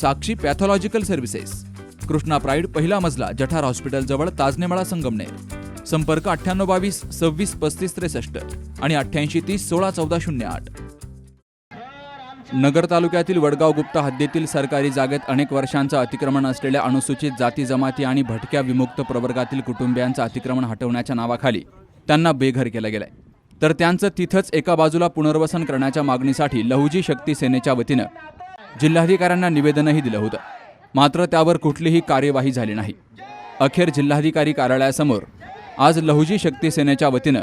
Sakshi pathological services. Krishna pride पहिला मजला जठार hospital जवळ ताजनेमाळा संगमनेर. संपर्क अठ्ठ्याण्णव बावीस सव्वीस पस्तीस त्रेसष्ट आणि अठ्ठ्याऐंशी तीस सोळा चौदा शून्य आठ. नगर तालुक्यातील वडगाव गुप्ता हद्दीतील सरकारी जागेत अनेक वर्षांचं अतिक्रमण असलेल्या अनुसूचित जाती जमाती आणि भटक्या विमुक्त प्रवर्गातील कुटुंबियांचं अतिक्रमण हटवण्याच्या नावाखाली त्यांना बेघर केलं गेलंय. तर त्यांचं तिथंच एका बाजूला पुनर्वसन करण्याच्या मागणीसाठी लहुजी शक्ती सेनेच्या वतीनं जिल्हाधिकाऱ्यांना निवेदनही दिलं होतं. मात्र त्यावर कुठलीही कार्यवाही झाली नाही. अखेर जिल्हाधिकारी कार्यालयासमोर आज लहुजी शक्ती सेनेच्या वतीनं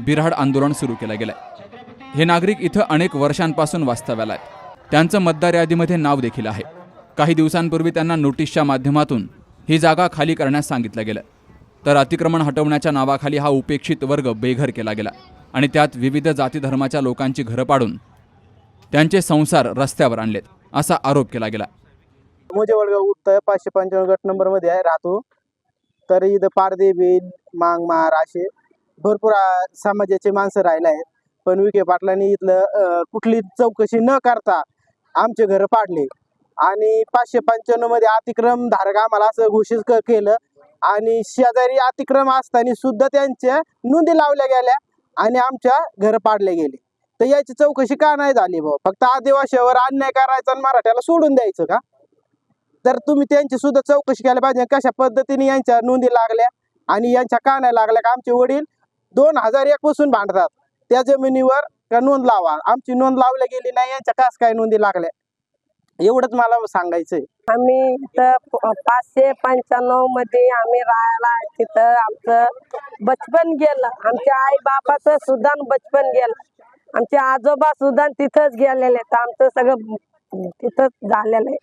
बिराड आंदोलन सुरू केलं गेलंय. हे नागरिक इथं अनेक वर्षांपासून वास्तव्याला आहेत. त्यांचं मतदार यादीमध्ये नाव देखील आहे. काही दिवसांपूर्वी त्यांना नोटीसच्या माध्यमातून ही जागा खाली करण्यास सांगितलं गेलं. तर अतिक्रमण हटवण्याच्या नावाखाली हा उपेक्षित वर्ग बेघर केला गेला आणि त्यात विविध जाती धर्माच्या लोकांची घरं पाडून त्यांचे संसार रस्त्यावर आणलेत. असा आरोप केला गेला. मोजे वडगाव उत्तर पाचशे पंचावन्न गट नंबरमध्ये आहे राहतो. तर इथं पारदेवी मांग मांगमार असे भरपूर समाजाचे माणसं राहिले आहेत. पण विखे पाटलांनी इथलं कुठली चौकशी न करता आमचे घर पाडले. आणि पाचशे पंच्याण्णवमध्ये अतिक्रम धारक आम्हाला असं घोषित केलं. आणि शेजारी अतिक्रम असताना सुद्धा त्यांच्या नोंदी लावल्या गेल्या आणि आमच्या घर पाडले गेले. तर याची चौकशी का नाही झाली भाऊ? फक्त आदिवासीवर अन्याय करायचा आणि मराठ्याला सोडून द्यायचं का? तर तुम्ही त्यांची सुद्धा चौकशी केल्या पाहिजे कशा पद्धतीने यांच्या नोंदी लागल्या आणि यांच्या का नाही लागल्या का? आमचे वडील दोन हजार एक पासून भांडतात. त्या जमिनीवर का नोंद लावा? आमची नोंद लावल्या गेली नाही यांच्या कास काय नोंदी लागल्या? एवढंच मला सांगायचंय. आम्ही तर पाचशे पंच्याण्णवमध्ये आम्ही राहायला तिथं आमचं बचपन गेलं. आमच्या आई बापाचं सुद्धा बचपन गेलं. आमचे आजोबा सुद्धा तिथंच गेलेले आहेत. आमचं सगळं तिथंच झालेलं आहे.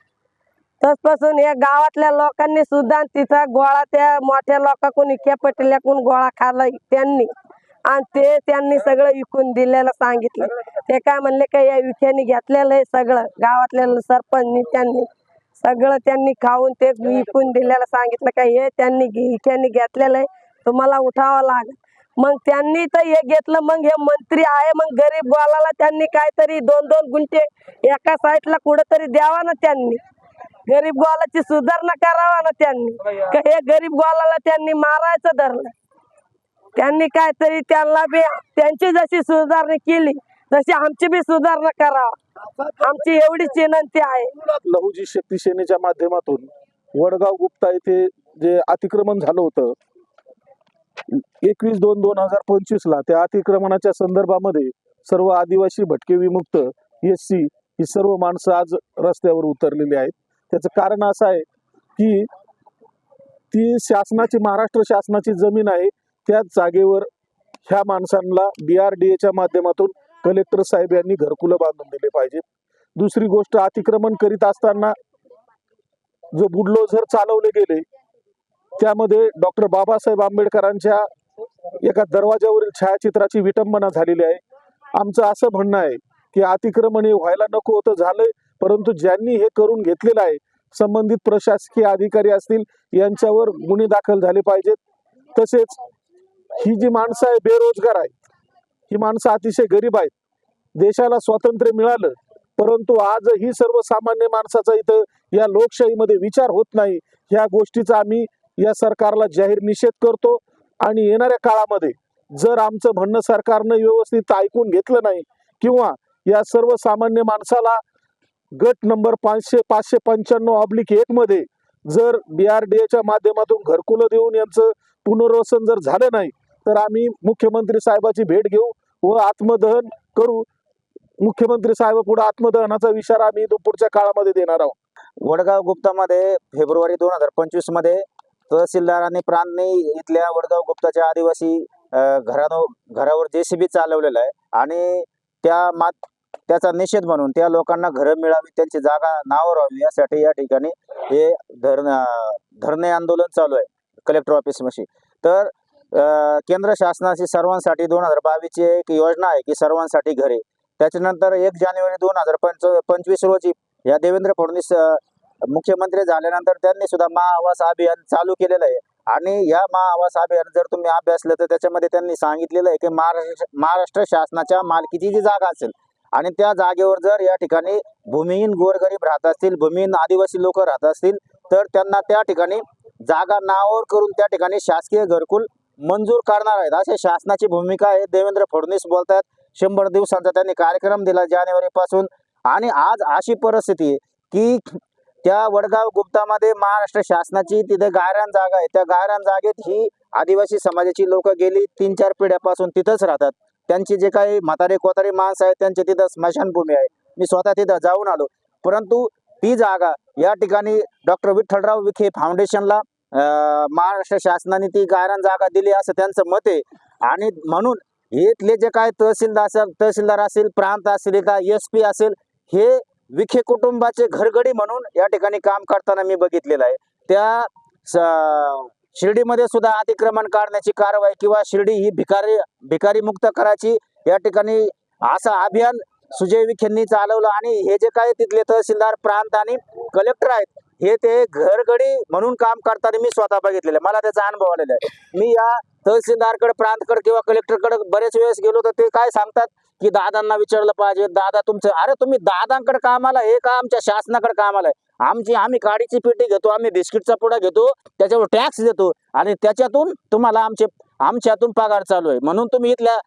तसपासून या गावातल्या लोकांनी सुद्धा तिथं गोळा त्या मोठ्या लोकांकडून इक्या कोण गोळा खाल्ला त्यांनी. आणि ते त्यांनी सगळं विकून दिलेलं सांगितलं. ते काय म्हणले का या विख्यानी घेतलेलं आहे सगळं. गावातल्या सरपंचनी त्यांनी सगळं त्यांनी खाऊन ते विकून दिलेलं सांगितलं का हे त्यांनी विख्यानी घेतलेलं आहे. तुम्हाला उठावं लागेल. मग त्यांनी तर हे घेतलं मग हे मंत्री आहे मग गरीब गोलाला त्यांनी काहीतरी दोन दोन गुंठे एका साईडला कुठंतरी द्यावा ना त्यांनी. गरीब गोलाची सुधारणा करावा ना त्यांनी. का हे गरीब गोलाला त्यांनी मारायचं धरलं. त्यांनी काहीतरी त्यांना बी त्यांची जशी सुधारणा केली तशी आमची बी सुधारणा करावा. आमची एवढीच विनंती आहे. लहुजी शक्ती सेनेच्या माध्यमातून वडगाव गुप्ता येथे जे अतिक्रमण झालं होतं एकवीस दोन दोन हजार पंचवीस ला त्या अतिक्रमणाच्या संदर्भामध्ये सर्व आदिवासी भटके विमुक्त एस सी ही सर्व माणसं आज रस्त्यावर उतरलेली आहेत. त्याचं कारण असं आहे की ती शासनाची महाराष्ट्र शासनाची जमीन आहे त्याच जागेवर ह्या माणसांना डी आर डी एच्या माध्यमातून कलेक्टर साहेब यांनी घरकुलं बांधून दिले पाहिजेत दुसरी गोष्ट अतिक्रमण करीत असताना जो बुडलोझर चालवले गेले त्यामध्ये डॉक्टर बाबासाहेब आंबेडकरांच्या एका दरवाजावरील छायाचित्राची विटंबना झालेली आहे. आमचं असं म्हणणं आहे की अतिक्रमण हे व्हायला नको होतं झालंय परंतु ज्यांनी हे करून घेतलेलं आहे संबंधित प्रशासकीय अधिकारी असतील यांच्यावर गुन्हे दाखल झाले पाहिजेत. तसेच ही जी माणसं आहे बेरोजगार आहेत ही माणसं अतिशय गरीब आहेत. देशाला स्वातंत्र्य मिळालं परंतु आज ही सर्वसामान्य माणसाचा इथं या लोकशाहीमध्ये विचार होत नाही. ह्या गोष्टीचा आम्ही या सरकारला जाहीर निषेध करतो आणि येणाऱ्या काळामध्ये जर आमचं म्हणणं सरकारनं व्यवस्थित ऐकून घेतलं नाही किंवा या सर्वसामान्य माणसाला गट नंबर पाचशे पाचशे पंच्याण्णव ऑब्लिक एक मध्ये जर एच्या माध्यमातून घरकुलं देऊन यांचं पुनर्वसन जर झालं नाही तर आम्ही मुख्यमंत्री साहेबाची भेट घेऊ व आत्मदहन करू. मुख्यमंत्री साहेब पुढे आत्मदहनाचा विचार आम्ही इथून काळामध्ये देणार आहोत. वडगाव गुप्तामध्ये फेब्रुवारी दोन हजार पंचवीसमध्ये तहसीलदार आणि प्रांतने इथल्या वडगाव गुप्ताच्या आदिवासी घरानो घरावर जेसीबी चालवलेला आहे. आणि त्या मात त्याचा निषेध म्हणून त्या लोकांना घरं मिळावी त्यांची जागा नावावर व्हावी यासाठी या ठिकाणी हे धरण धरणे आंदोलन चालू आहे कलेक्टर ऑफिसपाशी तर केंद्र शासनाची सर्वांसाठी दोन हजार बावीसची एक योजना आहे की सर्वांसाठी घरे. त्याच्यानंतर एक जानेवारी दोन हजार पंच पंचवीस रोजी या देवेंद्र फडणवीस मुख्यमंत्री झाल्यानंतर त्यांनी सुद्धा महाआवास अभियान चालू केलेलं आहे. आणि या महाआवास अभियान जर तुम्ही अभ्यासलं तर त्याच्यामध्ये त्यांनी सांगितलेलं आहे की महाराष्ट्र महाराष्ट्र शासनाच्या मालकीची जी जागा असेल आणि त्या जागेवर जर या ठिकाणी भूमिहीन गोरगरीब राहत असतील भूमिहीन आदिवासी लोक राहत असतील तर त्यांना त्या ठिकाणी जागा नावावर करून त्या ठिकाणी शासकीय घरकुल मंजूर करणार आहेत. अशी शासनाची भूमिका आहे. देवेंद्र फडणवीस बोलतात शंभर दिवसांचा त्यांनी कार्यक्रम दिला जानेवारीपासून. आणि आज अशी परिस्थिती आहे की त्या वडगाव गुप्तामध्ये महाराष्ट्र शासनाची तिथे गायरान जागा आहे. त्या गायरान जागेत ही आदिवासी समाजाची लोक गेली. तीन चार पिढ्यापासून तिथंच राहतात. त्यांची जे काही म्हातारे कोतारे माणसं आहेत त्यांची तिथं स्मशानभूमी आहे. मी स्वतः तिथं जाऊन आलो. परंतु ती जागा या ठिकाणी डॉक्टर विठ्ठलराव विखे फाउंडेशनला महाराष्ट्र शासनाने ती गायरान जागा दिली असं त्यांचं मत आहे. आणि म्हणून इथले जे काय तहसीलदार असेल तहसीलदार असेल प्रांत असेल एस पी असेल हे विखे कुटुंबाचे घरगडी म्हणून या ठिकाणी काम करताना मी बघितलेलं आहे. त्या शिर्डीमध्ये सुद्धा अतिक्रमण काढण्याची कारवाई किंवा शिर्डी ही भिकारी भिकारी मुक्त करायची या ठिकाणी असं अभियान सुजय विखेंनी चालवलं आणि हे जे काय तिथले तहसीलदार प्रांत आणि कलेक्टर आहेत हे ते घरगडी म्हणून काम करताना मी स्वतः बघितलेलं आहे. मला त्याचा अनुभव आलेला आहे. मी या तहसीलदारकडे प्रांतकडे किंवा कलेक्टरकडे बरेच वेळेस गेलो तर ते काय सांगतात की दादांना विचारलं पाहिजे दादा तुमचं अरे तुम्ही दादांकडे कामाला हे का? आमच्या शासनाकडे कामाला आहे. आमची आम्ही काडीची पेटी घेतो आम्ही बिस्किटचा पुडा घेतो त्याच्यावर टॅक्स देतो आणि त्याच्यातून तुम्हाला आमचे आमच्यातून पगार चालू आहे. म्हणून तुम्ही इथल्या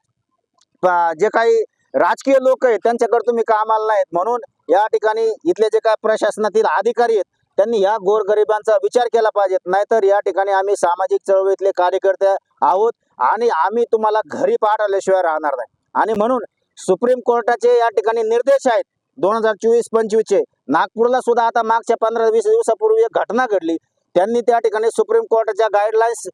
जे काही राजकीय लोक आहेत त्यांच्याकडे तुम्ही कामाला नाहीत. म्हणून या ठिकाणी इथले जे काय प्रशासनातील अधिकारी आहेत त्यांनी या गोरगरिबांचा विचार केला पाहिजे. नाहीतर या ठिकाणी आम्ही सामाजिक चळवळीतले कार्यकर्ते आहोत आणि आम्ही तुम्हाला घरी पाठवल्याशिवाय राहणार नाही. आणि म्हणून सुप्रीम कोर्टाचे या ठिकाणी निर्देश आहेत. दोन हजार चोवीस पंचवीसचे नागपूरला सुद्धा आता मागच्या पंधरा वीस दिवसापूर्वी एक घटना घडली. त्यांनी त्या ठिकाणी सुप्रीम कोर्टाच्या गाईडलाईन्स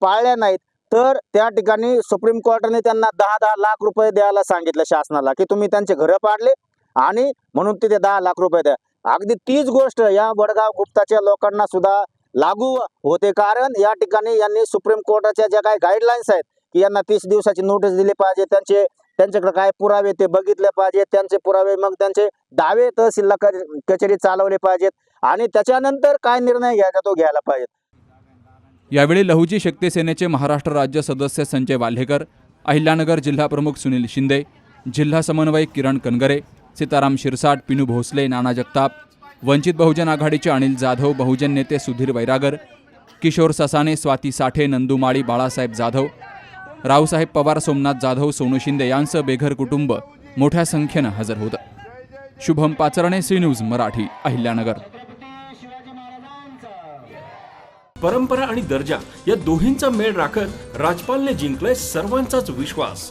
पाळल्या नाहीत. तर त्या ठिकाणी सुप्रीम कोर्टाने त्यांना दहा दहा लाख रुपये द्यायला सांगितलं शासनाला की तुम्ही त्यांचे घरं पाडले आणि म्हणून तिथे दहा लाख रुपये द्या. अगदी तीच गोष्ट या वडगाव गुप्ताच्या लोकांना सुद्धा लागू होते. कारण या ठिकाणी यांनी सुप्रीम कोर्टाच्या ज्या काही गाईडलाईन्स आहेत की यांना तीस दिवसाची नोटीस दिली पाहिजे त्यांचे त्यांच्याकडे काय पुरावे ते बघितले पाहिजेत त्यांचे पुरावे मग त्यांचे दावे तहसीलला कचेरी चालवले पाहिजेत आणि त्याच्यानंतर काय निर्णय घ्यायचा तो घ्यायला पाहिजे. यावेळी लहुजी शक्ती सेनेचे महाराष्ट्र राज्य सदस्य संजय वाल्हेकर अहिल्यानगर जिल्हा प्रमुख सुनील शिंदे जिल्हा समन्वयक किरण कनगरे सीताराम शिरसाट पिनू भोसले नाना जगताप वंचित बहुजन आघाडीचे अनिल जाधव बहुजन नेते सुधीर वैरागर किशोर ससाने स्वाती साठे नंदू माळी बाळासाहेब जाधव रावसाहेब पवार सोमनाथ जाधव सोनू शिंदे यांचं बेघर कुटुंब मोठ्या संख्येनं हजर होतं. Shubham Pacharne C news Marathi Ahilyanagar. परंपरा आणि दर्जा या दोन्हींचा मेळ राखत राजपालने जिंकलाय सर्वांचाच विश्वास.